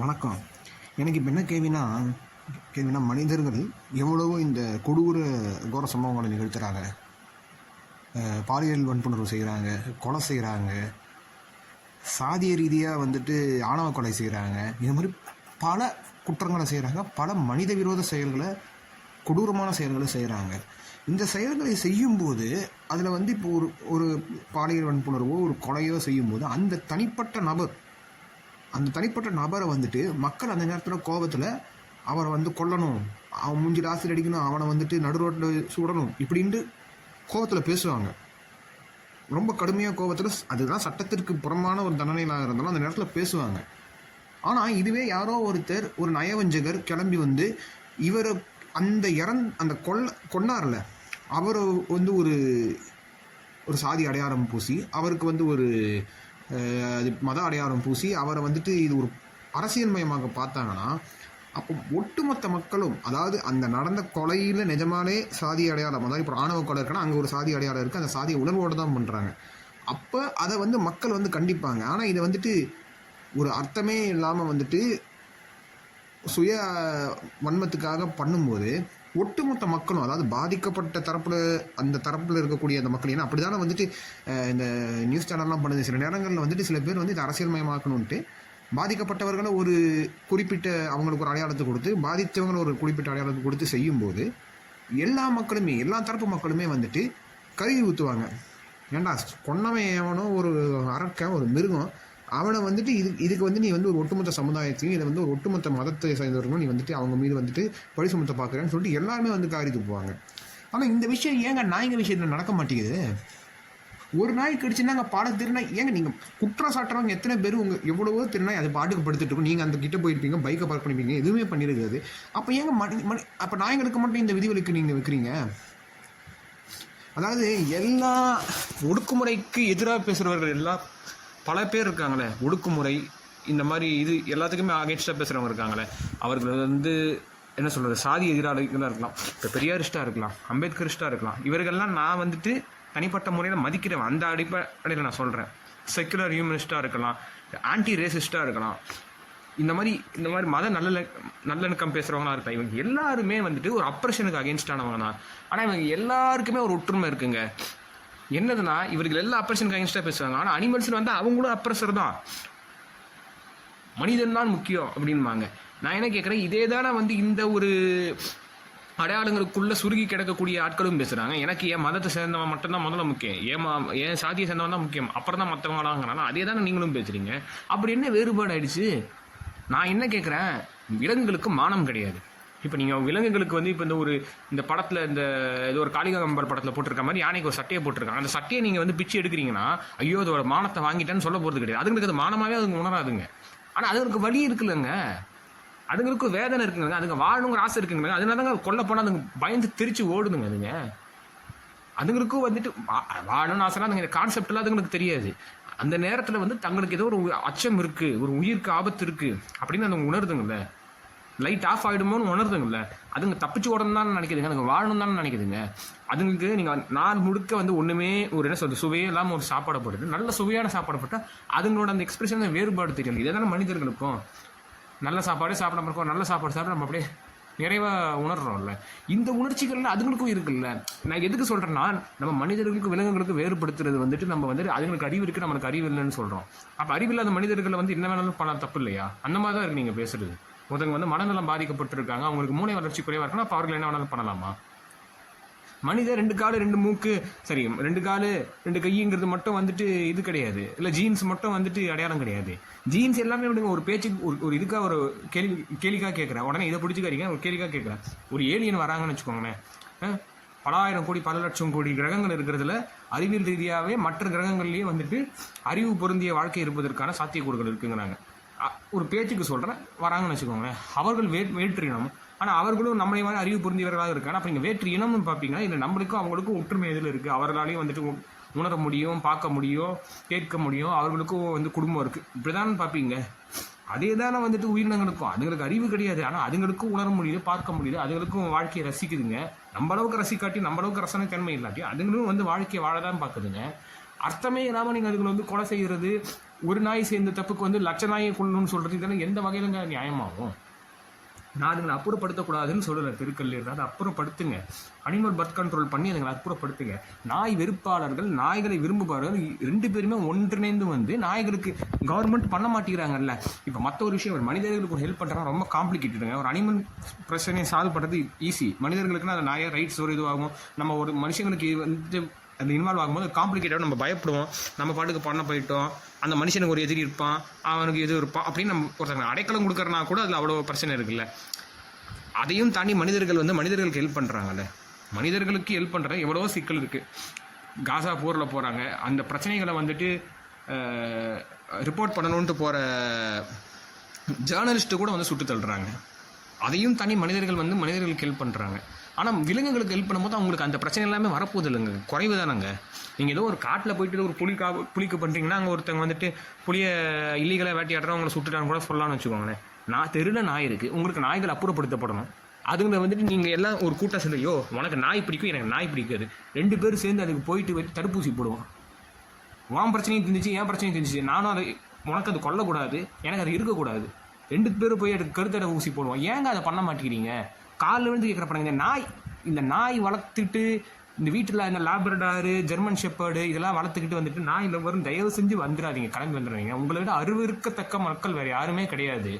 வணக்கம். எனக்கு இப்போ என்ன கேள்வினா கேள்வினா மனிதர்கள் எவ்வளவோ இந்த கொடூர கோர சம்பவங்களை நிகழ்த்துறாங்க. பாலியல் வன்புணர்வு செய்கிறாங்க கொலை செய்கிறாங்க சாதிய ரீதியாக வந்துட்டு ஆணவ கொலை செய்கிறாங்க இது மாதிரி பல குற்றங்களை செய்கிறாங்க பல மனித விரோத செயல்களை கொடூரமான செயல்களை செய்கிறாங்க இந்த செயல்களை செய்யும்போது அதில் வந்து இப்போ ஒரு ஒரு பாலியல் வன்புணர்வோ ஒரு கொலையோ செய்யும்போது அந்த தனிப்பட்ட நபர் அந்த தனிப்பட்ட நபரை வந்துட்டு மக்கள் அந்த நேரத்தில் கோபத்தில் அவரை வந்து கொல்லணும். அவன் மூஞ்சி ஆசிரியர் அடிக்கணும் அவனை வந்துட்டு நடு ரோட்டில் சுடணும் இப்படின்ட்டு கோபத்தில் பேசுவாங்க. ரொம்ப கடுமையாக கோபத்தில் அதுதான் சட்டத்திற்கு புறமான ஒரு தண்டனையாக இருந்தாலும் அந்த நேரத்தில் பேசுவாங்க. ஆனால் இதுவே யாரோ ஒருத்தர் ஒரு நயவஞ்சகர் கிளம்பி வந்து இவரை அந்த இறந் அந்த கொல்ல கொண்டார்ல அவரை வந்து ஒரு ஒரு சாதி அடையாளம் பூசி அவருக்கு வந்து ஒரு அது மத அடையாளம் பூசி அவரை வந்துட்டு இது ஒரு அரசியல்மயமாக பார்த்தாங்கன்னா அப்போ ஒட்டுமொத்த மக்களும் அதாவது அந்த நடந்த கொலையில் நிஜமாலே சாதி அடையாளம் அதாவது இப்போ ஆணவ கொலை இருக்குன்னா அங்கே ஒரு சாதி அடையாளம் இருக்குது அந்த சாதிய உணர்வோடு தான் பண்ணுறாங்க அப்போ அதை வந்து மக்கள் வந்து கண்டிப்பாங்க. ஆனால் இதை வந்துட்டு ஒரு அர்த்தமே இல்லாமல் வந்துட்டு சுய வன்மத்துக்காக பண்ணும்போது ஒட்டுமொத்த மக்களும் அதாவது பாதிக்கப்பட்ட தரப்புல அந்த தரப்புல இருக்கக்கூடிய அந்த மக்கள் ஏன்னா அப்படிதானே வந்துட்டு இந்த நியூஸ் சேனல்லாம் பண்ணுது. சில நேரங்களில் வந்துட்டு சில பேர் வந்து இதை அரசியல்மயமாக்கணும்ட்டு பாதிக்கப்பட்டவர்களை ஒரு குறிப்பிட்ட அவங்களுக்கு ஒரு அடையாளத்தை கொடுத்து பாதித்தவங்களை ஒரு குறிப்பிட்ட அடையாளத்தை கொடுத்து செய்யும்போது எல்லா மக்களுமே எல்லா தரப்பு மக்களுமே வந்துட்டு கருவி ஊற்றுவாங்க ஏன்டா கொன்னவன் எவனோ ஒரு அரக்கன் ஒரு மிருகம் அவனை வந்துட்டு இது இதுக்கு வந்து நீ வந்து ஒரு ஒட்டுமொத்த சமுதாயத்தையும் இதை வந்து ஒரு ஒட்டுமொத்த மதத்தை சேர்ந்தவர்களும் நீ வந்துட்டு அவங்க மீது வந்துட்டு பழி சுமத்த பார்க்குறேன்னு சொல்லிட்டு எல்லாருமே வந்து காரி துப்புவாங்க ஆனால் இந்த விஷயம் ஏங்க நாய்ங்க விஷயத்தில் நடக்க மாட்டேங்குது? ஒரு நாய் கடிச்சுன்னா அங்கே பாட திருநாய் ஏங்க நீங்கள் குற்றம் சாட்டுறவங்க எத்தனை பேர் உங்கள் எவ்வளவோ திருநாய் அது பாட்டுக்கு படுத்துட்டு இருக்கும். நீங்கள் அந்த கிட்ட போயிருப்பீங்க பைக்கை பார்க் பண்ணிப்பீங்க எதுவுமே பண்ணிருக்காது அப்போ ஏங்க மணி மணி அப்போ நாய்களுக்கு மட்டும் இந்த விதிவிலக்கு நீங்கள் வைக்கிறீங்க? அதாவது எல்லா ஒடுக்குமுறைக்கு எதிராக பேசுகிறவர்கள் எல்லாம் பல பேர் இருக்காங்களே ஒடுக்குமுறை இந்த மாதிரி இது எல்லாத்துக்குமே அகேன்ஸ்டாக பேசுகிறவங்க இருக்காங்களே அவர்கள் வந்து என்ன சொல்கிறது சாதி எதிராளிகளாக இருக்கலாம் இப்போ பெரியாரிஸ்டாக இருக்கலாம் அம்பேத்கரிஸ்டாக இருக்கலாம் இவர்கள்லாம் நான் வந்துட்டு தனிப்பட்ட முறையில் மதிக்கிறேன். அந்த அடிப்படையில் நான் சொல்கிறேன் செக்குலர் ஹியூமனிஸ்டாக இருக்கலாம் ஆன்டி ரேசிஸ்டாக இருக்கலாம். இந்த மாதிரி இந்த மாதிரி மத நல்ல நல்லிணக்கம் பேசுகிறவங்களா இருக்கா இவங்க எல்லாருமே வந்துட்டு ஒரு அப்ரஷனுக்கு அகேன்ஸ்டானவங்க தான். ஆனால் இவங்க எல்லாருக்குமே ஒரு ஒற்றுமை இருக்குங்க. என்னதுன்னா இவர்கள் எல்லா அப்ரஷனுக்கு அகேன்ஸ்டாக பேசுவாங்க. ஆனால் அனிமல்ஸ் வந்து அவங்களும் அப்ரஸர் தான். மனிதன் தான் முக்கியம் அப்படின்பாங்க. நான் என்ன கேட்குறேன் இதே தானே வந்து இந்த ஒரு அடையாளங்களுக்குள்ள சுருகி கிடக்கக்கூடிய ஆட்களும் பேசுறாங்க. எனக்கு என் மதத்தை சேர்ந்தவன் மட்டும்தான் முதல்ல முக்கியம். ஏன் என் சாதியை சேர்ந்தவன் தான் முக்கியம். அப்புறம் தான் மற்றவங்களாங்கிறாங்க அதே தானே நீங்களும் பேசுறீங்க. அப்படி என்ன வேறுபாடு ஆயிடுச்சு? நான் என்ன கேட்குறேன் விலங்குகளுக்கு மானம் கிடையாது. இப்போ நீங்கள் விலங்குகளுக்கு வந்து இப்போ இந்த ஒரு இந்த படத்தில் இந்த ஏதோ ஒரு காளிகாகம்பல் படத்தில் போட்டிருக்க மாதிரி யானைக்கு ஒரு சட்டையை போட்டிருக்காங்க. அந்த சட்டையை நீங்கள் வந்து பிச்சு எடுக்கிறீங்கன்னா ஐயோ அதோட மானத்தை வாங்கிட்டேன்னு சொல்ல போகிறது கிடையாது. அதுங்களுக்கு அது மானமாகவே அதுங்க உணராதுங்க. ஆனால் அதுங்களுக்கு வழி இருக்குல்லங்க. அதுங்களுக்கு வேதனை இருக்குங்க. அதுங்க வாழணுங்கிற ஆசை இருக்குங்க. அதனால தாங்க கொல்ல போனால் அதுங்க பயந்து திருச்சி ஓடுதுங்க அதுங்க. அதுங்களுக்கும் வந்துட்டு வா- வாழணும்னு ஆசைலாம் அதுங்க கான்செப்ட்லாம் அதுங்களுக்கு தெரியாது. அந்த நேரத்தில் வந்து தங்களுக்கு ஏதோ ஒரு உ- அச்சம் இருக்குது ஒரு உயிருக்கு ஆபத்து இருக்குது அப்படின்னு அதுங்க உணருதுங்கல்ல. லைட் ஆஃப் ஆகிடுமோன்னு உணருதுங்கல்ல அதுங்க தப்பிச்சு ஓடணும் தான் நினைக்குதுங்க. அதுங்க வாழணும் தான் நினைக்குதுங்க. அதுங்களுக்கு நீங்கள் நாள் முழுக்க வந்து ஒன்றுமே ஒரு என்ன சொல்கிறது சுவையே இல்லாமல் ஒரு சாப்பாடை போடுது நல்ல சுவையான சாப்பாடை போட்டால் அதுங்களோட அந்த எக்ஸ்பிரஷன் வேறுபாடு தெரியல இதே தானே மனிதர்களுக்கும். நல்ல சாப்பாடு சாப்பிடாம இருக்கோம் நல்ல சாப்பாடு சாப்பிட நம்ம அப்படியே நிறைவாக உணர்றோம்ல. இந்த உணர்ச்சிகள்லாம் அதுங்களுக்கும் இருக்குல்ல. நான் எதுக்கு சொல்கிறேன்னா நம்ம மனிதர்களுக்கு விலங்குகளுக்கு வேறுபடுத்துறது வந்துட்டு நம்ம வந்துட்டு அதுங்களுக்கு அறிவு இருக்கு நம்மளுக்கு அறிவு இல்லைன்னு சொல்கிறோம் அப்போ அறிவில்லாத மனிதர்களை வந்து என்ன வேணாலும் பண்ண தப்பு இல்லையா? அந்த மாதிரி தான் இருக்கு நீங்கள் பேசுறது. ஒருத்தவங்க வந்து மனநலம் பாதிக்கப்பட்டிருக்காங்க அவங்களுக்கு மூளை வளர்ச்சி குறைவாக இருக்குன்னா அவர்கள் என்ன வேணாலும் பண்ணலாமா? மனிதன் ரெண்டு காலு ரெண்டு மூக்கு சரி ரெண்டு காலு ரெண்டு கைங்கிறது மட்டும் வந்துட்டு இது கிடையாது. இல்லை ஜீன்ஸ் மட்டும் வந்துட்டு அடையாளம் கிடையாது. ஜீன்ஸ் எல்லாமே விடுங்க ஒரு பேச்சு ஒரு ஒரு இதுக்காக ஒரு கேள்வி கேளிக்காக கேட்குறேன் உடனே இதை பிடிச்சிக்காரிங்க ஒரு கேளிக்காக கேட்குறேன் ஒரு ஏலியன் வராங்கன்னு வச்சுக்கோங்களேன். பல ஆயிரம் கோடி பல லட்சம் கோடி கிரகங்கள் இருக்கிறதுல அறிவியல் ரீதியாகவே மற்ற கிரகங்கள்லேயே வந்துட்டு அறிவு பொருந்திய வாழ்க்கை இருப்பதற்கான சாத்தியக்கூறுகள் இருக்குங்கிறாங்க. ஒரு பேச்சுக்கு சொல்கிறேன் வராங்கன்னு வச்சுக்கோங்களேன். அவர்கள் வே வேற்றினம் ஆனால் அவர்களும் நம்மளை மாதிரி அறிவு புரிந்தவர்களாக இருக்காங்க. அப்போ நீங்க வேற்று இனம்னு பார்ப்பீங்கன்னா இல்லை நம்மளுக்கும் அவங்களுக்கும் ஒற்றுமை எதில் இருக்குது அவர்களாலையும் வந்துட்டு உணர முடியும் பார்க்க முடியும் கேட்க முடியும். அவர்களுக்கும் வந்து குடும்பம் இருக்குது இப்படி தான் பார்ப்பீங்க அதே தானே வந்துட்டு உயிரினங்களுக்கும். அதுங்களுக்கு அறிவு கிடையாது. ஆனால் அதுங்களுக்கும் உணர முடியுது பார்க்க முடியுது அதுங்களுக்கும் வாழ்க்கையை ரசிக்குதுங்க. நம்ம அளவுக்கு ரசிக்காட்டி நம்ம அளவுக்கு ரசனை தன்மை இல்லாட்டி அதுங்களும் வந்து வாழ்க்கையை வாழதான் பார்க்குதுங்க அர்த்தமே இல்லாமல் நீங்கள் அதுங்களை வந்து கொலை செய்கிறது ஒரு நாய் சேர்ந்த தப்புக்கு வந்து லட்ச நாயை கொள்ளணும்னு சொல்றது இதெல்லாம் எந்த வகையிலங்க நியாயமாகும். நான் அதுங்களை அப்புறப்படுத்தக்கூடாதுன்னு சொல்லலை திருக்கல்லூர் அதை அப்புறப்படுத்துங்க. அனிமல் பர்த் கண்ட்ரோல் பண்ணி அதுங்களை அப்புறப்படுத்துங்க. நாய் வெறுப்பாளர்கள் நாய்களை விரும்புபவர்கள் ரெண்டு பேருமே ஒன்றிணைந்து வந்து நாய்களுக்கு கவர்மெண்ட் பண்ண மாட்டேங்கிறாங்கல்ல. இப்போ மற்ற ஒரு விஷயம் ஒரு மனிதர்களுக்கு ஒரு ஹெல்ப் பண்ணுறாங்க ரொம்ப காம்ப்ளிகேட்டடுங்க ஒரு அனிமல் பிரச்சனையை சால்வ் பண்ணுறது ஈஸி மனிதர்களுக்குன்னா அது நாயை ரைட்ஸ் ஒரு இதுவாகும். நம்ம ஒரு மனுஷங்களுக்கு வந்து அது இன்வால்வ் ஆகும்போது காம்ப்ளிகேட்டாக நம்ம பயப்படுவோம். நம்ம பாட்டுக்கு பண்ண போயிட்டோம். அந்த மனுஷனுக்கு ஒரு எதிரி இருப்பான். அவனுக்கு எது இருப்பான் அப்படின்னு நம்ம ஒருத்தங்க அடைக்கலம் கொடுக்குறனா கூட அதில் அவ்வளோ பிரச்சனை இருக்குல்ல. அதையும் தாண்டி மனிதர்கள் வந்து மனிதர்களுக்கு ஹெல்ப் பண்ணுறாங்கல்ல மனிதர்களுக்கு ஹெல்ப் பண்ணுற எவ்வளவோ சிக்கல் இருக்குது காசா போரில் போகிறாங்க அந்த பிரச்சனைகளை வந்துட்டு ரிப்போர்ட் பண்ணணுன்ட்டு போகிற ஜேர்னலிஸ்ட்டு கூட வந்து சுட்டு தள்ளுறாங்க. அதையும் தனி மனிதர்கள் வந்து மனிதர்களுக்கு ஹெல்ப் பண்ணுறாங்க ஆனால் விலங்குகளுக்கு ஹெல்ப் பண்ணும்போது அவங்களுக்கு அந்த பிரச்சனை எல்லாமே வரப்போகுது இல்லைங்க. குறைவு தானங்க. நீங்கள் ஏதோ ஒரு காட்டில் போயிட்டு ஒரு புலி கா புலிக்கு பண்ணுறீங்கன்னா அங்கே ஒருத்தங்க வந்துட்டு புளியை இல்லீகலாக வேட்டையாடுறோம் அவங்களை சுட்டுட்டான்னு கூட சொல்லலாம்னு வச்சுக்கோங்களேன். நான் தெருல நாய் இருக்குது உங்களுக்கு நாய்கள் அப்புறப்படுத்தப்படணும். அதுங்களை வந்துட்டு நீங்கள் எல்லாம் ஒரு கூட்டம் சொல்லையோ உனக்கு நாய் பிடிக்கும் எனக்கு நாய் பிடிக்காது. ரெண்டு பேரும் சேர்ந்து அதுக்கு போயிட்டு தடுப்பூசி போடுவோம். உன் பிரச்சனையும் தெரிஞ்சிச்சு என் பிரச்சனையும் தெரிஞ்சிச்சு நானும் அதை உனக்கு அது கொல்லக்கூடாது எனக்கு அது இருக்கக்கூடாது. ரெண்டு பேரும் போய் அதுக்கு கருத்தடை ஊசி போடுவோம். ஏங்க அதை பண்ண மாட்டேங்கிறீங்க? காலில் விழுந்து கேட்குற படம் இந்த நாய் இந்த நாய் வளர்த்துட்டு இந்த வீட்டில் இந்த லேப்ரடாரு ஜெர்மன் ஷெப்பர்டு இதெல்லாம் வளர்த்துக்கிட்டு வந்துட்டு நாய் வரும் தயவு செஞ்சு வந்துடாதீங்க. கிளம்பி வந்துடுறீங்க உங்களை விட அருவருக்கத்தக்க மக்கள் வேறு யாருமே கிடையாது.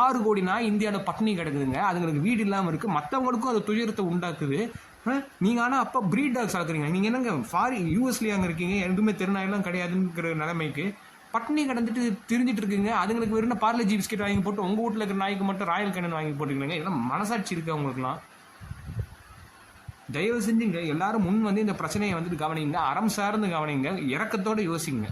ஆறு கோடி நாய் இந்தியாவில் பட்டினி கிடக்குதுங்க. அதுங்களுக்கு வீடு இல்லாமல் இருக்குது மற்றவங்களுக்கும் அது துயரத்தை உண்டாக்குது. நீங்கள் ஆனால் அப்போ ப்ரீட் டாக்ஸ் வளர்க்குறீங்க நீங்கள் என்னங்க ஃபாரி யூஎஸ்லேயே அங்கே இருக்கீங்க. எதுவுமே திருநாயெல்லாம் கிடையாதுங்கிற நிலைமைக்கு பட்டினி கிடந்துட்டு திரிஞ்சிட்டு இருக்குங்க. அதுங்களுக்கு வெறும் பார்லேஜி பிஸ்கெட் வாங்கி போட்டு உங்கள் வீட்டில் இருக்கிற நாய்க்கு மட்டும் ராயல் கண்ணன் வாங்கி போட்டுக்கிறீங்க இதெல்லாம் மனசாட்சி இருக்கு அவங்களுக்குலாம் தயவு செஞ்சுங்க எல்லாரும் முன் வந்து இந்த பிரச்சனையை வந்துட்டு கவனிங்க. அறம் சார்ந்து கவனிங்க. இறக்கத்தோடு யோசிங்க.